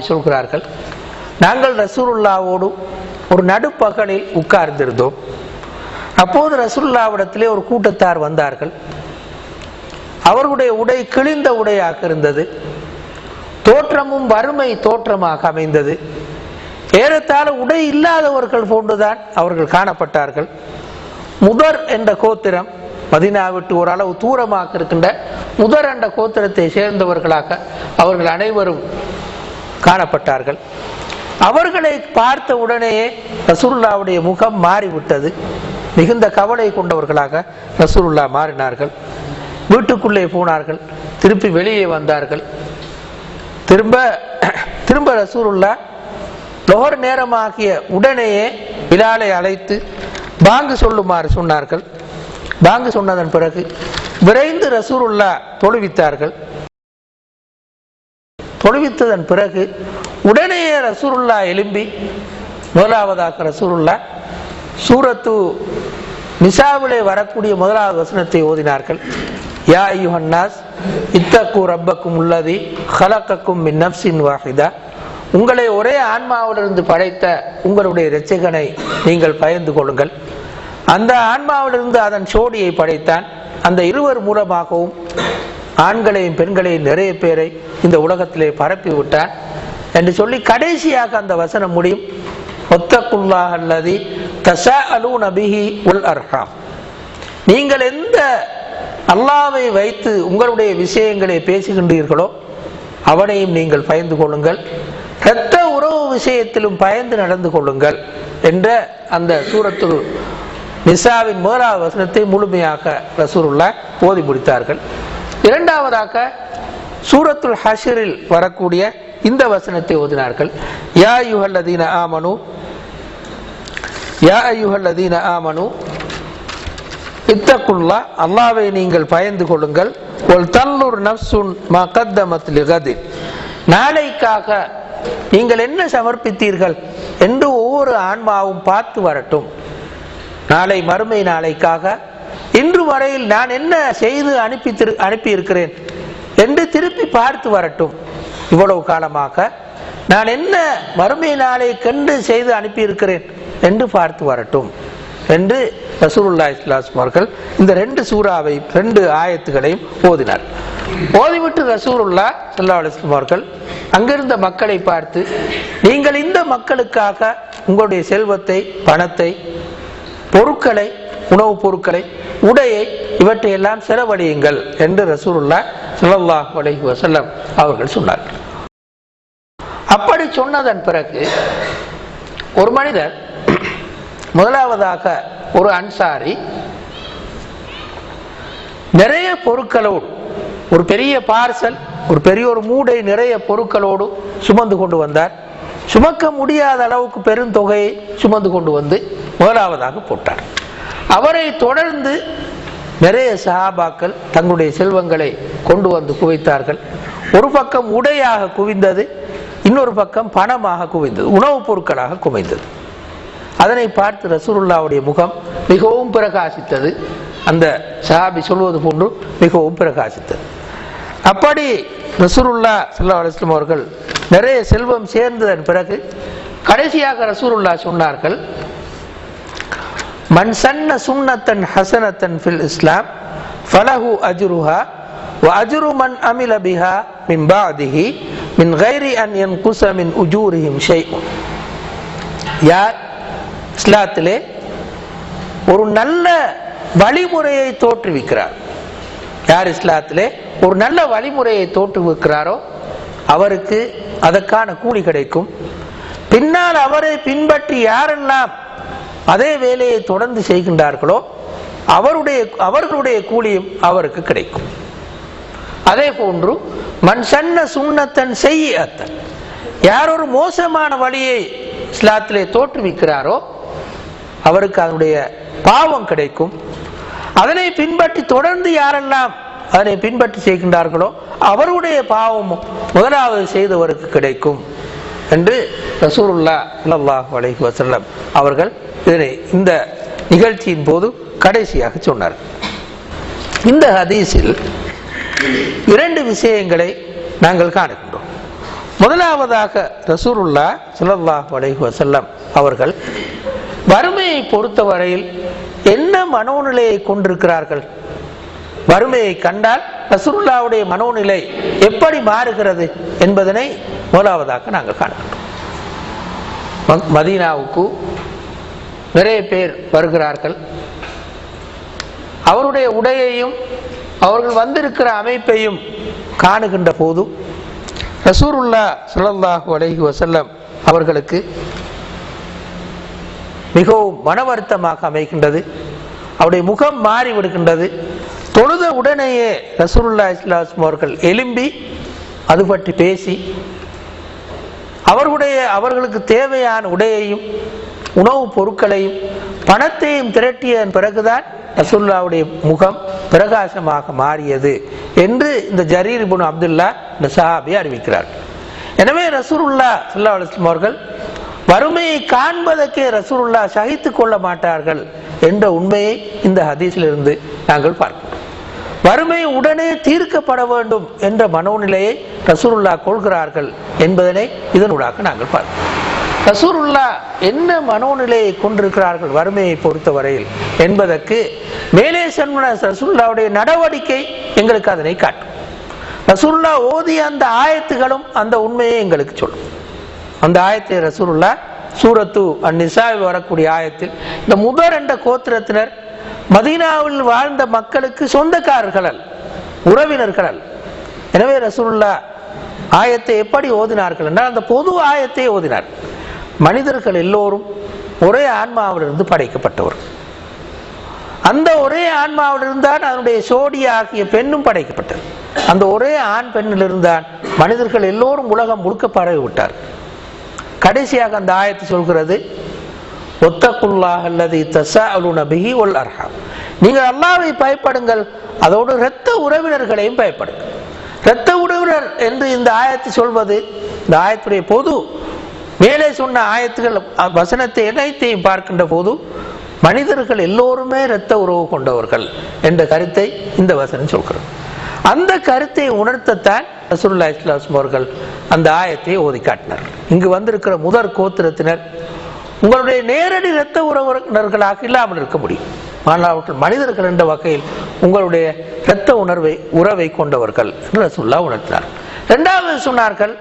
சொல்கிறார்கள். நாங்கள் ரசூலுல்லாவோடு ஒரு நடுப்பகலில் உட்கார்ந்திருந்தோம். அப்போது ரசூல்லாவிடத்திலே ஒரு கூட்டத்தார் வந்தார்கள். அவர்களுடைய உடை கிழிந்த உடையாக இருந்தது. தோற்றமும் வறுமை தோற்றமாக அமைந்தது. ஏறத்தாழ உடை இல்லாதவர்கள் போன்றுதான் அவர்கள் காணப்பட்டார்கள். முதர் என்ற கோத்திரம் மதினா விட்டு ஓரளவு தூரமாக இருக்கின்ற முதர் என்ற கோத்திரத்தை சேர்ந்தவர்களாக அவர்கள் அனைவரும் காணப்பட்டார்கள். அவர்களை பார்த்த உடனேயே ரசூல்லாவுடைய முகம் மாறிவிட்டது. மிகுந்த கவலை கொண்டவர்களாக ரசூலுல்லா மாறினார்கள். வீட்டுக்குள்ளே போனார்கள். திருப்பி வெளியே வந்தார்கள். திரும்ப திரும்ப ரசூலுல்லா லோகர் நேரமாகிய உடனேயே பிலாலை அழைத்து பாங்கு சொல்லுமாறு சொன்னார்கள். பாங்கு சொன்னதன் பிறகு விரைந்து ரசூருல்லா தொழுவித்தார்கள். தொழுவித்ததன் பிறகு உடனேயே ரசூருல்லா எழும்பி முதலாவதாக ரசூருல்லா சூரத்து நிசாவிலே வரக்கூடிய முதலாவது வசனத்தை ஓதினார்கள். யா ஐயுஹன்னாஸ் இத்தக்கு ரப்பக்கும் உள்ளதி ஹலக்கக்கும் மின் நப்சின் வாஹிதா. உங்களை ஒரே ஆன்மாவிலிருந்து படைத்த உங்களுடைய இரட்சகனை நீங்கள் பயந்து கொள்ளுங்கள். அந்த ஆன்மாவிலிருந்து அதன் சோடியை படைத்தான் அந்த இருவர் மூலமாகவும் ஆண்களையும் பெண்களையும் நிறைய பேரை இந்த உலகத்திலே பரப்பி விட்டான் என்று சொல்லி கடைசியாக அந்த வசனம் முடியும். ஒத்தக்குல்லாஹ் அல்லதி தசா அலு நபிஹி உல் அர்ஹாம். நீங்கள் எந்த அல்லாவை வைத்து உங்களுடைய விஷயங்களை பேசுகின்றீர்களோ அவனையும் நீங்கள் பயந்து கொள்ளுங்கள். இரத்த உறவு விஷயத்திலும் பயந்து நடந்து கொள்ளுங்கள் என்ற அந்த சூரத்துள் நிசாவின் முதலாவது வசனத்தை முழுமையாக ரசூருல்லா ஓதி முடித்தார்கள். இரண்டாவதாக சூரத்துல் ஹஷரில் வரக்கூடிய இந்த வசனத்தை ஓதினார்கள். யா யுஹல்லதீன ஆமனு யா ஐயுஹல்லதீன ஆமனு இத்தக்குல்லா அல்லாவை நீங்கள் பயந்து கொள்ளுங்கள். ஒரு தல்லூர் நப்சுன் மகத்தமத் லிகதி நாளைக்காக நீங்கள் என்ன சமர்ப்பித்தீர்கள் என்று ஒவ்வொரு ஆன்மாவும் பார்த்து வரட்டும். நாளை மறுமை நாளைக்காக இன்று வரையில் நான் என்ன செய்து அனுப்பி திரு அனுப்பி இருக்கிறேன் என்று திருப்பி பார்த்து வரட்டும். இவ்வளவு காலமாக நான் என்ன வறுமை நாளை கண்டு செய்து அனுப்பி இருக்கிறேன் என்று பார்த்து வரட்டும் என்று ரசூலுல்லா இஸ்லாஸ் அவர்கள் இந்த ரெண்டு சூறாவை ரெண்டு ஆயத்துகளையும் ஓதினார். ஓதிவிட்டு ரசூலுல்லா சல்லா அலிஸ்லாம் அவர்கள் அங்கிருந்த மக்களை பார்த்து நீங்கள் இந்த மக்களுக்காக உங்களுடைய செல்வத்தை பணத்தை பொருட்களை உணவுப் பொருட்களை உடையை இவற்றையெல்லாம் செலவழியுங்கள் என்று ரசூலுல்லா சல்லாஹ் அலஹி வசல்லம் அவர்கள் சொன்னார்கள். அப்படி சொன்னதன் பிறகு ஒரு மனிதர் முதலாவதாக ஒரு அன்சாரி நிறைய பொருட்களோடு ஒரு பெரிய பார்சல் ஒரு பெரிய ஒரு மூடை நிறைய பொருட்களோடு சுமந்து கொண்டு வந்தார். சுமக்க முடியாத அளவுக்கு பெருந்தொகையை சுமந்து கொண்டு வந்து முதலாவதாக போட்டார். அவரை தொடர்ந்து நிறைய சஹாபாக்கள் தங்களுடைய செல்வங்களை கொண்டு வந்து குவித்தார்கள். ஒரு பக்கம் உடையாக குவிந்தது இன்னொரு பக்கம் பணமாக குவிந்தது உணவுப் பொருட்களாக குவிந்தது. அதனை பார்த்து ரசூருல்லாவுடைய முகம் மிகவும் பிரகாசித்தது. அந்த சஹாபி சொல்வது போன்று மிகவும் பிரகாசித்தது. அப்படி ரசூருல்லா சல்லா அலுவலம் அவர்கள் நிறைய செல்வம் சேர்ந்ததன் பிறகு கடைசியாக ரசூருல்லா சொன்னார்கள் மன் சன்ன சுன்னத்தன் ஹசனத்தன் ஃபில் இஸ்லாம் ஃபலஹு அஜ்ருஹா வ அஜ்ரு மன் அமில பிஹா மின் பாதிஹி மின் கைரி அன் என் குச மின் உஜூரிஹிம் ஷைஉன் யார்? இஸ்லாத்திலே ஒரு நல்ல வழிமுறையை தோற்றுவிக்கிறார். யார் இஸ்லாத்திலே? ஒரு நல்ல வழிமுறையை தோற்றுவிக்கிறாரோ அவருக்கு அதற்கான கூலி கிடைக்கும். பின்னால் அவரை பின்பற்றி யாரெல்லாம் அதே வேலையை தொடர்ந்து செய்கின்றார்களோ அவருடைய அவர்களுடைய கூலியும் அவருக்கு கிடைக்கும். அதே போன்று மண் சன்ன சுண்ணத்தன் செய்யத்தன் யார் ஒரு மோசமான வழியை இஸ்லாத்திலே தோற்றுவிக்கிறாரோ அவருக்கு அதனுடைய பாவம் கிடைக்கும். அதனை பின்பற்றி தொடர்ந்து யாரெல்லாம் அதனை பின்பற்றி செய்கின்றார்களோ அவருடைய பாவமும் முதலாவது செய்தவருக்கு கிடைக்கும் என்று ரசூருல்லா அல்லாஹ் வலைஹி வசல்லம் அவர்கள் இதனை இந்த நிகழ்ச்சியின் போது கடைசியாக சொன்னார். இந்த ஹதீஸில் இரண்டு விஷயங்களை நாங்கள் காணுகின்றோம். முதலாவதாக ரசூருல்லா ஸல்லல்லாஹு அலைஹி வசல்லம் அவர்கள் வறுமையை பொறுத்தவரையில் என்ன மனோநிலையை கொண்டிருக்கிறார்கள்? வறுமையை கண்டால் ரசூருல்லாவுடைய மனோநிலை எப்படி மாறுகிறது என்பதனை முதலாவதாக நாங்கள் காணுகின்றோம். மதீனாவுக்கு நிறைய பேர் வருகிறார்கள். அவருடைய உடையையும் அவர்கள் வந்திருக்கிற அமைப்பையும் காணுகின்ற போதும் ரசூருல்லா ஸல்லல்லாஹு அலைஹி வசல்லம் அவர்களுக்கு மிகவும் மன வருத்தமாக அமைகின்றது. அவருடைய முகம் மாறி விடுகின்றது தொழுத உடனேயே ரசூலுல்லா இஸ்லாம் அவர்கள் எழும்பி அது பற்றி பேசி அவர்களுடைய அவர்களுக்கு தேவையான உடையையும் உணவுப் பொருட்களையும் பணத்தையும் திரட்டியதன் பிறகுதான் ரசூல்லாவுடைய முகம் பிரகாசமாக மாறியது என்று இந்த ஜரீர் இப்னு அப்துல்லா இந்த சஹாபி அறிவிக்கிறார். எனவே ரசூருல்லா சுல்லா அலுவலம் அவர்கள் வறுமையை காண்பதற்கே ரசூருல்லா சகித்துக் கொள்ள மாட்டார்கள் என்ற உண்மையை இந்த ஹதீஸிலிருந்து நாங்கள் பார்க்கிறோம். வறுமை உடனே தீர்க்கப்பட வேண்டும் என்ற மனோநிலையை ரசூருல்லா கொள்கிறார்கள் என்பதனை இதனூடாக நாங்கள் பார்க்கிறோம். ரசூருல்லா என்ன மனோநிலையை கொண்டிருக்கிறார்கள் வறுமையை பொறுத்தவரையில் என்பதற்கு மேலே சொன்ன ரசூல்லாவுடைய நடவடிக்கை எங்களுக்கு அதனை காட்டும். ரசூல்லா ஓதிய அந்த ஆயத்துகளும் அந்த உண்மையை எங்களுக்கு சொல்லும். அந்த ஆயத்தை ரசூலுல்லா சூரத்து அந்நிசாவில் வரக்கூடிய ஆயத்தில் இந்த முதர் என்ற கோத்திரத்தினர் மதீனாவில் வாழ்ந்த மக்களுக்கு சொந்தக்காரர்கள் அல்ல, உறவினர்கள் அல்ல. எனவே ரசூல்லா ஆயத்தை எப்படி ஓதினார்கள் என்றால் அந்த பொது ஆயத்தை ஓதினார் மனிதர்கள் எல்லோரும் ஒரே ஆன்மாவிலிருந்து படைக்கப்பட்டவர். அந்த ஒரே ஆன்மாவிலிருந்து தான் அதனுடைய சோடி ஆகிய பெண்ணும் படைக்கப்பட்டது. அந்த ஒரே ஆண் பெண்ணிலிருந்தான் மனிதர்கள் எல்லோரும் உலகம் முழுக்க பரவி விட்டார் கடைசியாக அந்த ஆயத்தை சொல்கிறது ஒத்தக்குள்ளாக அல்லது தசா அலுன ஒல் அர்ஹாம். நீங்கள் அல்லாவை பயப்படுங்கள் அதோடு இரத்த உறவினர்களையும் பயப்படுங்கள். இரத்த உறவினர் என்று இந்த ஆயத்தை சொல்வது இந்த ஆயத்துடைய பொது மேலே சொன்ன ஆயத்துகள் வசனத்தை அனைத்தையும் பார்க்கின்ற போது மனிதர்கள் எல்லோருமே இரத்த உறவு கொண்டவர்கள் என்ற கருத்தை இந்த வசனம் சொல்கிறது. அந்த கருத்தை உணர்த்தத்தான் ரசூல்லா இஸ்லாம் அவர்கள் அந்த ஆயத்தை ஓதி காட்டினர். இங்கு வந்திருக்கிற முதற் கோத்திரத்தினர் உங்களுடைய நேரடி இரத்த உறவினர்களாக இல்லாமல் இருக்க முடியும். ஆனால் அவர்கள் மனிதர்கள் என்ற வகையில் உங்களுடைய இரத்த உணர்வை உறவை கொண்டவர்கள் என்று ரசூல்லா உணர்த்தினார் இரண்டாவது சொன்னார்கள்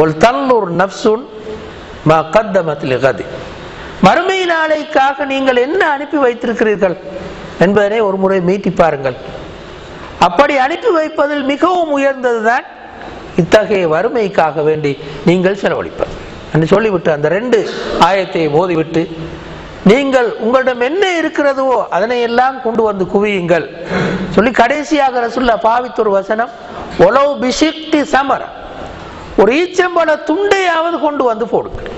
ஒரு தல்லூர் நப்சுன் மா கத்தமத் கதி மறுமை நாளைக்காக நீங்கள் என்ன அனுப்பி வைத்திருக்கிறீர்கள்? என்பதனை ஒரு முறை மீட்டி பாருங்கள். அப்படி அனுப்பி வைப்பதில் மிகவும் உயர்ந்ததுதான் இத்தகைய வறுமைக்காக வேண்டி நீங்கள் செலவழிப்பது. என்று சொல்லிவிட்டு அந்த ரெண்டு ஆயத்தை மோதிவிட்டு நீங்கள் உங்களிடம் என்ன இருக்கிறதோ அதனை எல்லாம் கொண்டு வந்து குவியுங்கள். சொல்லி கடைசியாக ரசுல்லா பாவித்தொரு வசனம் ஒலவு பிஷிக்தி சமர. ஒரு ஈச்சம்பழ துண்டையாவது கொண்டு வந்து போடுங்கள்.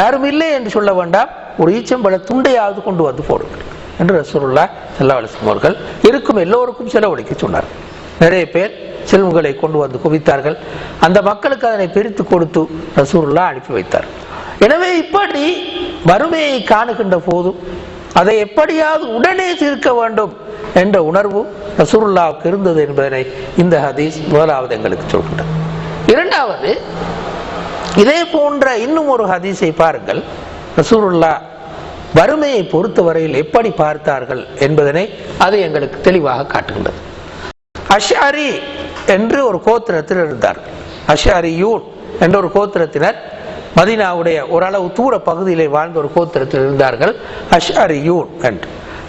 யாரும் இல்லை என்று சொல்ல வேண்டாம். ஒரு ஈச்சம்பழ துண்டையாவது கொண்டு வந்து போடுங்கள் என்று ரசூலுல்லா ஸல்லல்லாஹு அவர்கள் இருக்கும் எல்லோருக்கும் செலவழிக்க சொன்னார். நிறைய பேர் செல்வங்களை கொண்டு வந்து குவித்தார்கள். அந்த மக்களுக்கு அதனை பிரித்து கொடுத்து ரசூலுல்லா அனுப்பி வைத்தார். எனவே இப்படி வறுமையை காணுகின்ற போதும் அதை எப்படியாவது உடனே தீர்க்க வேண்டும் என்ற உணர்வு ரசூருல்லாவுக்கு இருந்தது என்பதனை இந்த ஹதீஸ் முதலாவது எங்களுக்கு சொல்கின்றது. இரண்டாவது இதே போன்ற இன்னும் ஒரு ஹதீஸை பாருங்கள். ரசூலுல்லா வறுமையை பொறுத்தவரையில் எப்படி பார்த்தார்கள் என்பதனை அது எங்களுக்கு தெளிவாக காட்டுகின்றது. அஷாரி என்று ஒரு கோத்திரத்தில் இருந்தார். அஷாரியூன் என்ற ஒரு கோத்திரத்தினர் மதீனாவுடைய ஓரளவு தூர பகுதியிலே வாழ்ந்த ஒரு கோத்திரத்தில் இருந்தார்கள். அஷாரியூன் என்று.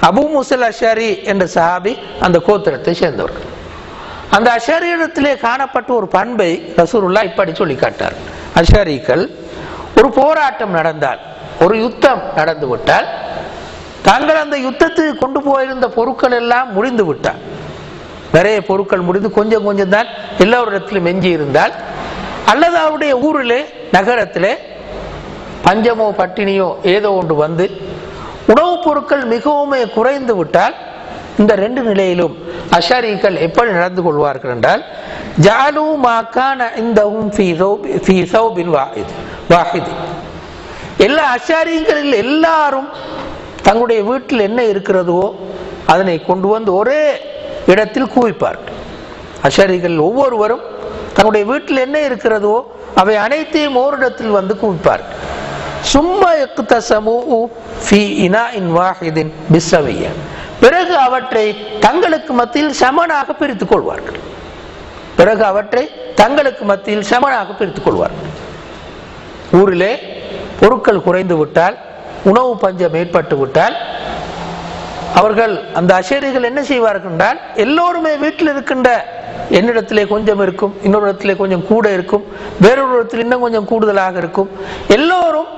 அபு முசல் அஷாரி என்ற சஹாபி அந்த கோத்திரத்தை சேர்ந்தவர்கள் அந்த அஷாரியிடத்திலே காணப்பட்ட ஒரு பண்பை ரசூருல்லா இப்படி சொல்லி காட்டார் அஷாரிகள் ஒரு போராட்டம் நடந்தால் ஒரு யுத்தம் நடந்து விட்டால் தாங்கள் அந்த யுத்தத்துக்கு கொண்டு போயிருந்த பொருட்கள் எல்லாம் முடிந்து விட்டால் நிறைய பொருட்கள் முடிந்து கொஞ்சம் கொஞ்சம் தான் எல்லோரிடத்திலும் எஞ்சி இருந்தால் அல்லது அவருடைய ஊரிலே நகரத்திலே பஞ்சமோ பட்டினியோ ஏதோ ஒன்று வந்து உணவுப் பொருட்கள் மிகவும் குறைந்து விட்டால் இந்த ரெண்டு நிலையிலும் அஷாரிகள் எப்படி நடந்து கொள்வார்கள் என்றால் ஜாலு மாக்கான இந்த வாஹிது எல்லா அஷாரிகளில் எல்லாரும் தங்களுடைய வீட்டில் என்ன இருக்கிறதோ அதனை கொண்டு வந்து ஒரே இடத்தில் குவிப்பார்கள். அஷாரிகள் ஒவ்வொருவரும் தங்களுடைய வீட்டில் என்ன இருக்கிறதோ அவை அனைத்தையும் ஓரிடத்தில் வந்து குவிப்பார்கள். சும்மா எக்குத்தசமு ஃபி இனா இன் வாஹிதின் பிஸ்ஸவையன் பிறகு அவற்றை தங்களுக்கு மத்தியில் சமனாக பிரித்துக் கொள்வார்கள். பிறகு அவற்றை தங்களுக்கு மத்தியில் சமனாக பிரித்துக் கொள்வார்கள். ஊரிலே பொருட்கள் குறைந்து விட்டால் உணவு பஞ்சம் ஏற்பட்டு விட்டால் அவர்கள் அந்த அசேரிகள் என்ன செய்வார்கள் என்றால் எல்லோருமே வீட்டில் இருக்கின்ற என்னிடத்திலே கொஞ்சம் இருக்கும் இன்னொரு இடத்துல கொஞ்சம் கூட இருக்கும் வேறொரு இடத்தில் இன்னும் கொஞ்சம் கூடுதலாக இருக்கும். எல்லோரும்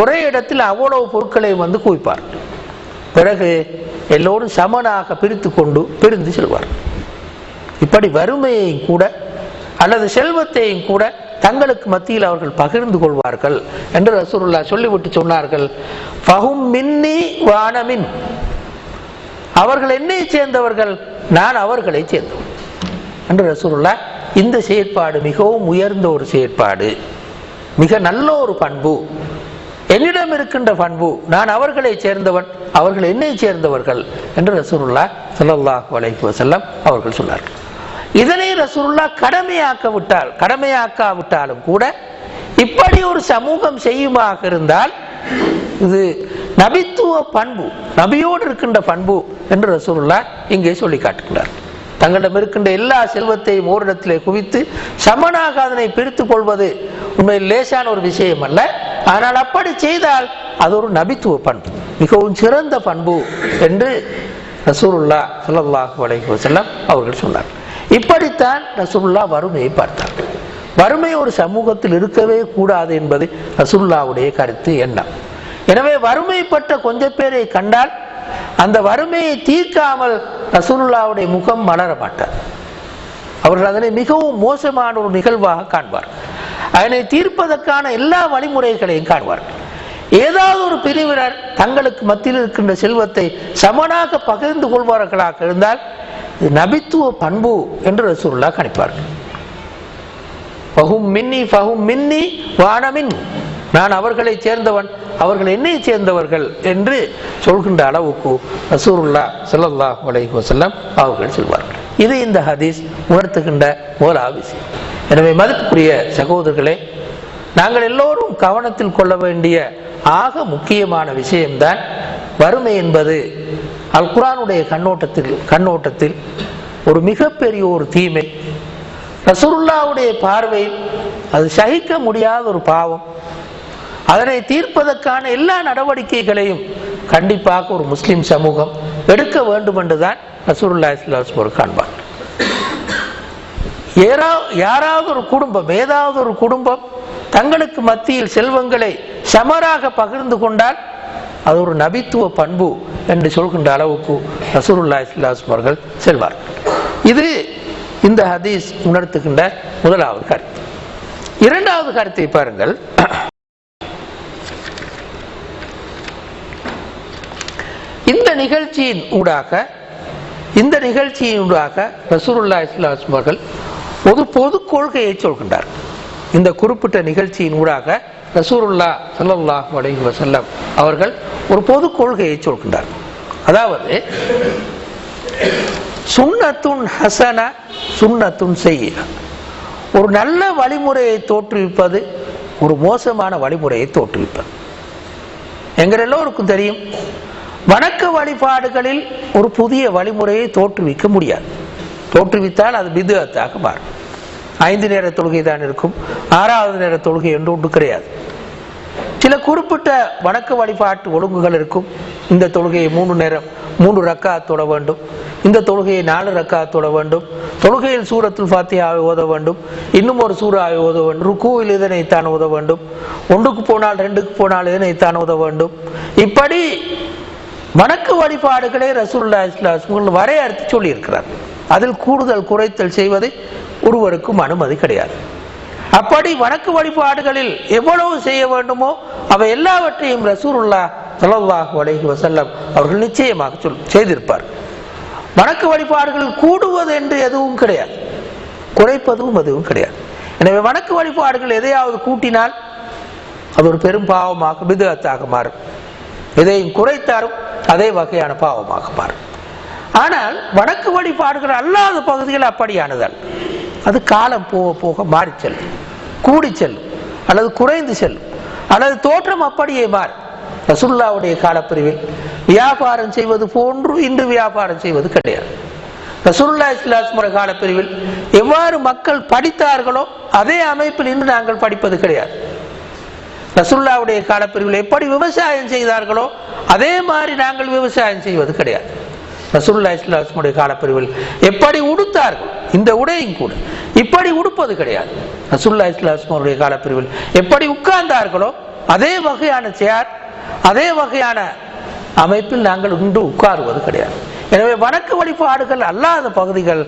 ஒரே இடத்தில் அவ்வளவு பொருட்களை வந்து குவிப்பார் பிறகு எல்லோரும் சமனாக பிரித்து கொண்டு பிரிந்து செல்வார். இப்படி வறுமையையும் கூட அல்லது செல்வத்தையும் கூட தங்களுக்கு மத்தியில் அவர்கள் பகிர்ந்து கொள்வார்கள் என்று ரசூருல்லா சொல்லிவிட்டு சொன்னார்கள். பகும் மின்னி வானமின். அவர்கள் என்னை சேர்ந்தவர்கள் நான் அவர்களை சேர்ந்தவன் என்று ரசூருல்லா இந்த செயற்பாடு மிகவும் உயர்ந்த ஒரு செயற்பாடு. மிக நல்ல ஒரு பண்பு. என்னிடம் இருக்கின்ற பண்பு நான் அவர்களை சேர்ந்தவன் அவர்கள் என்னை சேர்ந்தவர்கள் என்று ரசூருல்லா ஸல்லல்லாஹு வலைக்கு செல்லம் அவர்கள் சொன்னார்கள். இதனை ரசூருல்லா கடமையாக்க விட்டால் கடமையாக்காவிட்டாலும் கூட இப்படி ஒரு சமூகம் செய்யுமாக இருந்தால் இது நபித்துவ பண்பு நபியோடு இருக்கின்ற பண்பு என்று ரசூருல்லா இங்கே சொல்லி காட்டுகின்றார். தங்களிடம் இருக்கின்ற எல்லா செல்வத்தையும் ஓரிடத்திலே குவித்து சமனாக அதனை பிரித்துக் கொள்வது உண்மையில் லேசான ஒரு விஷயம் அல்ல ஆனால் அப்படி செய்தால் அது ஒரு நபித்துவ பண்பு மிகவும் சிறந்த பண்பு என்று ரசூருல்லா ஸல்லல்லாஹு அலைஹி அவர்கள் சொன்னார். இப்படித்தான் ரசூல்லா வறுமையை பார்த்தார். வறுமை ஒரு சமூகத்தில் இருக்கவே கூடாது என்பது ரசூல்லாவுடைய கருத்து எண்ணம். எனவே வறுமைப்பட்ட கொஞ்ச பேரை கண்டால் அந்த வறுமையை தீர்க்காமல் ரசூலுல்லாவுடைய முகம் மலர மாட்டார் அவர்கள் அதனை மிகவும் மோசமான ஒரு நிகழ்வாக காண்பார். அதனை தீர்ப்பதற்கான எல்லா வழிமுறைகளையும் காண்பார்கள் ஏதாவது ஒரு பிரிவினர் தங்களுக்கு மத்தியில் இருக்கின்ற செல்வத்தை சமனாக பகிர்ந்து கொள்வார்களாக இருந்தால் இது நபித்துவ பண்பு என்று ரசூலுல்லா கணிப்பார்கள். பகும் மின்னி பகும் மின்னி வானமின் நான் அவர்களை சேர்ந்தவன் அவர்கள் என்னை சேர்ந்தவர்கள் என்று சொல்கின்ற அளவுக்கு ரசூருல்லா சல்லாஹ் அலைஹி வசல்லம் அவர்கள் செல்வார்கள். இது இந்த ஹதீஸ் உணர்த்துகின்ற ஒரு விஷயம். எனவே மதிப்புக்குரிய சகோதரர்களே நாங்கள் எல்லோரும் கவனத்தில் கொள்ள வேண்டிய ஆக முக்கியமான விஷயம்தான் வறுமை என்பது. அல் குரானுடைய கண்ணோட்டத்தில் கண்ணோட்டத்தில் ஒரு மிகப்பெரிய ஒரு தீமை. ரசூலுல்லாவுடைய பார்வையில் அது சகிக்க முடியாத ஒரு பாவம். அதனை தீர்ப்பதற்கான எல்லா நடவடிக்கைகளையும் கண்டிப்பாக ஒரு முஸ்லிம் சமூகம் எடுக்க வேண்டும் என்றுதான் ரசூலுல்லா இஸ்லாம் ஒரு காண்பார் யாராவது ஒரு குடும்பம் ஏதாவது ஒரு குடும்பம் தங்களுக்கு மத்தியில் செல்வங்களை சமராக பகிர்ந்து கொண்டால் அது ஒரு நபித்துவ பண்பு என்று சொல்கின்ற அளவுக்கு ரசூருல்லா இஸ்லாஸ் அவர்கள் செல்வார்கள் இது இந்த ஹதீஸ் உணர்த்துகின்ற முதலாவது கருத்து. இரண்டாவது கருத்தை பாருங்கள். இந்த நிகழ்ச்சியின் ஊடாக இந்த நிகழ்ச்சியின் ஊடாக ரசூருல்லா இஸ்லாஸ் அவர்கள் ஒரு பொது கொள்கையை சொல்கின்றார். இந்த குறிப்பிட்ட நிகழ்ச்சியின் ஊடாக ரசூருல்லா சல்லாஹ் அலைஹி வசல்லம் அவர்கள் ஒரு பொது கொள்கையை சொல்கின்றார். அதாவது சுன்னத்துன் ஹசன சுன்னத்துன் செய்ய ஒரு நல்ல வழிமுறையை தோற்றுவிப்பது ஒரு மோசமான வழிமுறையை தோற்றுவிப்பது. எங்கள் எல்லோருக்கும் தெரியும் வணக்க வழிபாடுகளில் ஒரு புதிய வழிமுறையை தோற்றுவிக்க முடியாது. தோற்றுவித்தால் அது பிதுஅத்தாக மாறும். ஐந்து நேர தொழுகை தான் இருக்கும். ஆறாவது நேர தொழுகை என்று ஒன்று கிடையாது. சில குறிப்பிட்ட வணக்க வழிபாட்டு ஒழுங்குகள் இருக்கும். இந்த தொழுகையை மூணு நேரம் மூன்று ரக்கா தொட வேண்டும். இந்த தொழுகையை நாலு ரக்கா தொட வேண்டும். தொழுகையில் சூரத்தில் ஃபாத்தியாவை ஓத வேண்டும். இன்னும் ஒரு சூறாவை ஓத வேண்டும். ருக்குவில் இதனைத்தான் ஓத வேண்டும். ஒன்றுக்கு போனால் ரெண்டுக்கு போனால் இதனைத்தான் ஓத வேண்டும். இப்படி வணக்க வழிபாடுகளை ரசூல்லா இஸ்லாம் வரையறுத்து சொல்லியிருக்கிறார். அதில் கூடுதல் குறைத்தல் செய்வதை ஒருவருக்கும் அனுமதி கிடையாது. அப்படி வணக்கு வழிபாடுகளில் எவ்வளவு செய்ய வேண்டுமோ அவை எல்லாவற்றையும் ரசூருல்லா ஸல்லல்லாஹு அலைஹி வசல்லம் அவர்கள் நிச்சயமாக சொல் செய்திருப்பார். வணக்கு வழிபாடுகள் கூடுவது என்று எதுவும் கிடையாது. குறைப்பதும் அதுவும் கிடையாது. எனவே வணக்கு வழிபாடுகள் எதையாவது கூட்டினால் அது ஒரு பெரும் பாவமாக பிதத்தாக மாறும். எதையும் குறைத்தாலும் அதே வகையான பாவமாக மாறும். ஆனால் வணக்க வழிபாடுகள் அல்லாத பகுதிகள் அப்படியானதல் அது காலம் போக போக மாறி செல்லும் கூடி செல்லும் அல்லது குறைந்து செல்லும் அல்லது தோற்றம் அப்படியே மாறும். ரசுல்லாவுடைய காலப்பிரிவில் வியாபாரம் செய்வது போன்று இன்று வியாபாரம் செய்வது கிடையாது. ரசூல்லா இஸ்லாஸ் முறை காலப்பிரிவில் எவ்வாறு மக்கள் படித்தார்களோ அதே அமைப்பில் இன்று நாங்கள் படிப்பது கிடையாது. ரசுல்லாவுடைய காலப்பிரிவில் எப்படி விவசாயம் செய்தார்களோ அதே மாதிரி நாங்கள் விவசாயம் செய்வது கிடையாது. ரசூல்லா இஸ்லாஸ்முடைய காலப்பிரிவில் எப்படி உடுத்தார்கள்? இந்த உடையும் கூட. இப்படி உடுப்பது கிடையாது. ரசூல்லா இஸ்லாஸ்முடைய காலப்பிரிவில் எப்படி உட்கார்ந்தார்களோ அதே வகையான சேர் அதே வகையான அமைப்பில் நாங்கள் இன்று உட்காருவது கிடையாது. எனவே வணக்க வழிபாடுகள் அல்லாத பகுதிகள்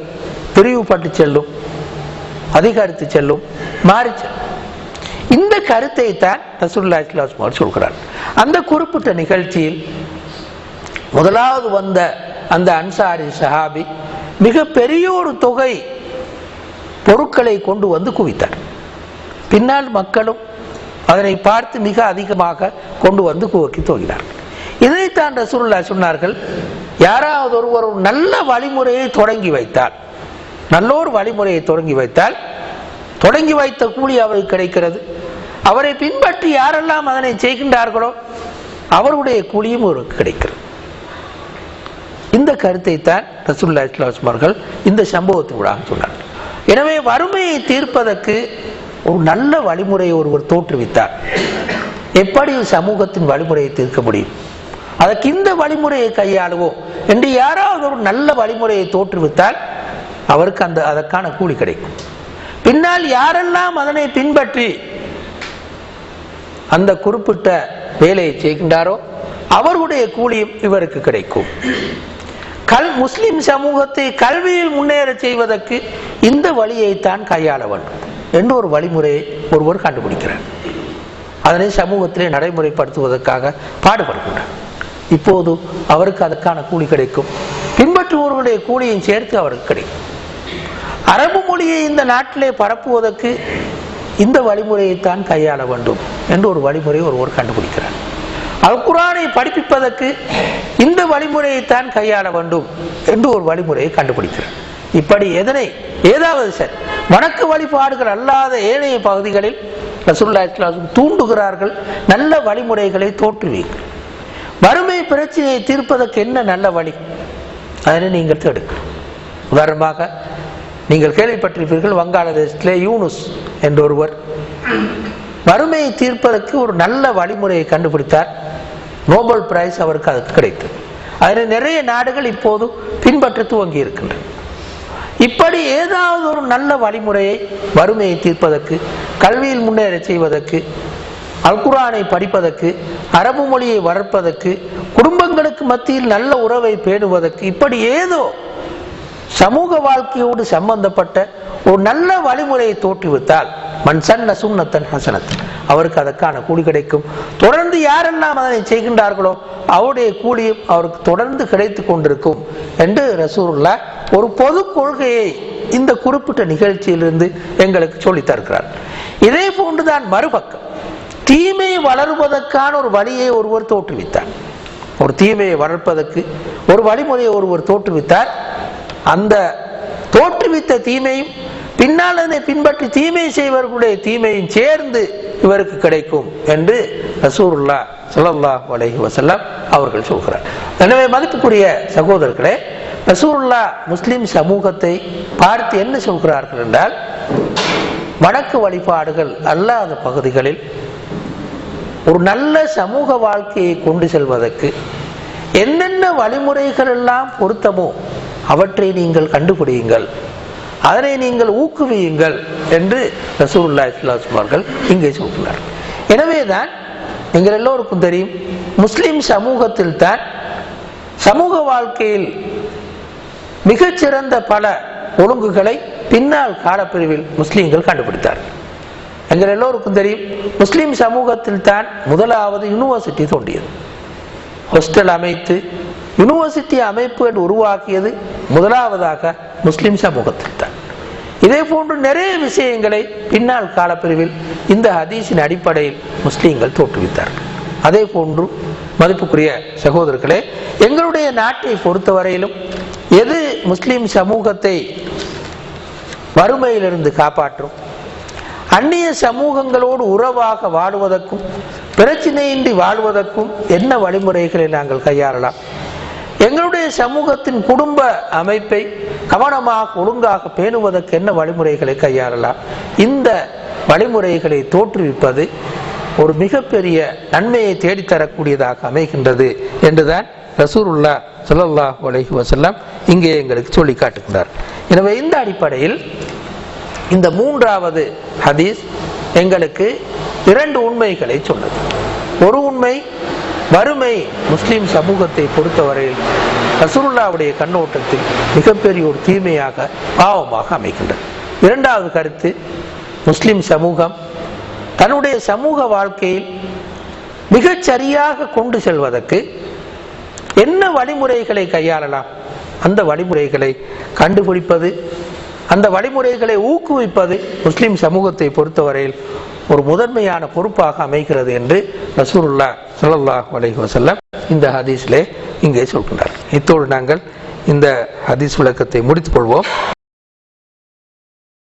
பிரிவுபட்டு செல்லும் அதிகரித்து செல்லும் மாறி இந்த கருத்தை தான் ரசூல்லா இஸ்லாஸ்மார் சொல்கிறார். அந்த குறிப்பிட்ட நிகழ்ச்சியில் முதலாவது வந்த அந்த அன்சாரி சஹாபி மிக பெரிய ஒரு தொகை பொருட்களை கொண்டு வந்து குவித்தார். பின்னால் மக்களும் அதனை பார்த்து மிக அதிகமாக கொண்டு வந்து குவக்கி தோகினார்கள் இதைத்தான் ரசூல்லா சொன்னார்கள் யாராவது ஒருவர் ஒரு நல்ல வழிமுறையை தொடங்கி வைத்தால் நல்லோர் வழிமுறையை தொடங்கி வைத்தால் தொடங்கி வைத்த கூலி அவருக்கு கிடைக்கிறது. அவரை பின்பற்றி யாரெல்லாம் அதனை செய்கின்றார்களோ அவருடைய கூலியும் அவருக்கு கிடைக்கிறது. இந்த கருத்தை தான் ரசூல்லா இஸ்லாஸ்மார்கள் இந்த சம்பவத்தினூடாக சொன்னார். எனவே வறுமையை தீர்ப்பதற்கு ஒரு நல்ல வழிமுறையை ஒருவர் தோற்றுவித்தார். எப்படி சமூகத்தின் வழிமுறையை தீர்க்க முடியும்? அதற்கு இந்த வழிமுறையை கையாளுவோம் என்று யாராவது ஒரு நல்ல வழிமுறையை தோற்றுவித்தால் அவருக்கு அந்த அதற்கான கூலி கிடைக்கும். பின்னால் யாரெல்லாம் அதனை பின்பற்றி அந்த குறிப்பிட்ட வேலையை செய்கின்றாரோ அவருடைய கூலியும் இவருக்கு கிடைக்கும். கல் முஸ்லிம் சமூகத்தை கல்வியில் முன்னேற செய்வதற்கு இந்த வழியைத்தான் கையாள வேண்டும். என்று ஒரு வழிமுறையை ஒருவர் கண்டுபிடிக்கிறார். அதனை சமூகத்திலே நடைமுறைப்படுத்துவதற்காக பாடுபடுகின்றார். இப்போது அவருக்கு அதற்கான கூலி கிடைக்கும். பின்பற்றுவோர்களுடைய கூலியும் சேர்த்து அவருக்கு கிடைக்கும். அரபு மொழியை இந்த நாட்டிலே பரப்புவதற்கு இந்த வழிமுறையைத்தான் கையாள வேண்டும். என்று ஒரு வழிமுறை ஒருவர் கண்டுபிடிக்கிறார். அல் குரானை படிப்பிப்பதற்கு இந்த வழிமுறையைத்தான் கையாள வேண்டும் என்று ஒரு வழிமுறையை கண்டுபிடிக்கிறார் இப்படி எதனை ஏதாவது சரி வணக்க வழிபாடுகள் அல்லாத ஏனைய பகுதிகளில் ரசுல்லா இஸ்லாம் தூண்டுகிறார்கள் நல்ல வழிமுறைகளை தோற்றுவீர்கள் வறுமை பிரச்சனையை தீர்ப்பதற்கு என்ன நல்ல வழி? அதனை நீங்கள் தேடுங்கள். உதாரணமாக நீங்கள் கேள்விப்பட்டிருப்பீர்கள் வங்காளதேசத்திலே யூனுஸ் என்ற ஒருவர் வறுமையை தீர்ப்பதற்கு ஒரு நல்ல வழிமுறையை கண்டுபிடித்தார். நோபல் பிரைஸ் அவருக்கு அதுக்கு கிடைத்தது. அதில் நிறைய நாடுகள் இப்போது பின்பற்ற துவங்கி இருக்கின்றன. இப்படி ஏதாவது ஒரு நல்ல வழிமுறையை வறுமையை தீர்ப்பதற்கு கல்வியில் முன்னேற செய்வதற்கு அல்குரானை படிப்பதற்கு அரபு மொழியை வளர்ப்பதற்கு குடும்பங்களுக்கு மத்தியில் நல்ல உறவை பேணுவதற்கு இப்படி ஏதோ சமூக வாழ்க்கையோடு சம்பந்தப்பட்ட ஒரு நல்ல வழிமுறையை தோற்றுவித்தால் மண்சன்ன சுண்ணத்தன் ஹசனத். அவருக்கு அதற்கான கூலி கிடைக்கும். தொடர்ந்து யாரெல்லாம் அதனை செய்கின்றார்களோ அவருடைய கூலியும் அவருக்கு தொடர்ந்து கிடைத்து கொண்டிருக்கும் என்று ரசூருல்லா ஒரு பொது கொள்கையை இந்த குறிப்பிட்ட நிகழ்ச்சியிலிருந்து எங்களுக்கு சொல்லித் தருகிறார். இதே போன்றுதான் மறுபக்கம். தீமை வளர்வதற்கான ஒரு வழியை ஒருவர் தோற்றுவித்தார். ஒரு தீமையை வளர்ப்பதற்கு ஒரு வழிமுறையை ஒருவர் தோற்றுவித்தார். அந்த தோற்றுவித்த தீமையும் பின்னால் அதனை பின்பற்றி தீமை செய்வர்களுடைய தீமையும் சேர்ந்து இவருக்கு கிடைக்கும் என்று ரசூருல்லா ஸல்லல்லாஹு அலஹி வசல்லாம் அவர்கள் சொல்கிறார். எனவே மதிப்புக்குரிய சகோதரர்களே ரசூருல்லா முஸ்லிம் சமூகத்தை பார்த்து என்ன சொல்கிறார்கள் என்றால் வடக்கு வழிபாடுகள் அல்லாத பகுதிகளில் ஒரு நல்ல சமூக வாழ்க்கையை கொண்டு செல்வதற்கு என்னென்ன வழிமுறைகள் எல்லாம் பொருத்தமோ அவற்றை நீங்கள் கண்டுபிடியுங்கள். அதனை நீங்கள் ஊக்குவியுங்கள் என்று ரசூல்லா இஸ்லாசுமார்கள் இங்கே சொல்கிறார். எனவேதான் நீங்கள் எல்லோருக்கும் தெரியும் முஸ்லிம் சமூகத்தில் தான் சமூக வாழ்க்கையில் மிகச்சிறந்த பல ஒழுங்குகளை பின்னால் காலப்பிரிவில் முஸ்லீம்கள் கண்டுபிடித்தார்கள் எங்கள் எல்லோருக்கும் தெரியும் முஸ்லீம் சமூகத்தில் தான் முதலாவது யூனிவர்சிட்டி தோன்றியது. ஹாஸ்டல் அமைத்து யூனிவர்சிட்டி அமைப்பு என்று உருவாக்கியது முதலாவதாக முஸ்லிம் சமூகத்தில் தான். இதே போன்று நிறைய விஷயங்களை பின்னால் காலப்பிரிவில் இந்த ஹதீஸின் அடிப்படையில் முஸ்லீம்கள் தோற்றுவித்தார்கள். அதே போன்று மதிப்புக்குரிய சகோதரர்களே எங்களுடைய நாட்டை பொறுத்தவரையிலும் எது முஸ்லீம் சமூகத்தை வறுமையிலிருந்து காப்பாற்றும் அந்நிய சமூகங்களோடு உறவாக வாழ்வதற்கும் பிரச்சினையின்றி வாழ்வதற்கும் என்ன வழிமுறைகளை நாங்கள் கையாளலாம்? எங்களுடைய சமூகத்தின் குடும்ப அமைப்பை கவனமாக ஒழுங்காக பேணுவதற்கு என்ன வழிமுறைகளை கையாளலாம்? இந்த வழிமுறைகளை தோற்றுவிப்பது ஒரு மிகப்பெரிய நன்மையை தேடித்தரக்கூடியதாக அமைகின்றது என்றுதான் ரசூருல்லா ஸல்லல்லாஹு உலகி வசல்லாம் இங்கே எங்களுக்கு சொல்லி காட்டுகின்றார். எனவே இந்த அடிப்படையில் இந்த மூன்றாவது ஹதீஸ் எங்களுக்கு இரண்டு உண்மைகளை சொன்னது ஒரு உண்மை வறுமை முஸ்லிம் சமூகத்தை பொறுத்தவரையில் ரசூலுல்லாவுடைய கண்ணோட்டத்தில் மிகப்பெரிய ஒரு தீமையாக பாவமாக அமைக்கின்றது இரண்டாவது கருத்து முஸ்லிம் சமூகம் தன்னுடைய சமூக வாழ்க்கையில் மிகச்சரியாக கொண்டு செல்வதற்கு என்ன வழிமுறைகளை கையாளலாம்? அந்த வழிமுறைகளை கண்டுபிடிப்பது அந்த வழிமுறைகளை ஊக்குவிப்பது முஸ்லிம் சமூகத்தை பொறுத்தவரையில் ஒரு முதன்மையான பொறுப்பாக அமைகிறது என்று ரசூருல்லா சல்லாஹ் அலைஹி இந்த ஹதீஸிலே இங்கே சொல்கின்றார். இத்தோடு நாங்கள் இந்த ஹதீஸ் விளக்கத்தை முடித்துக் கொள்வோம்.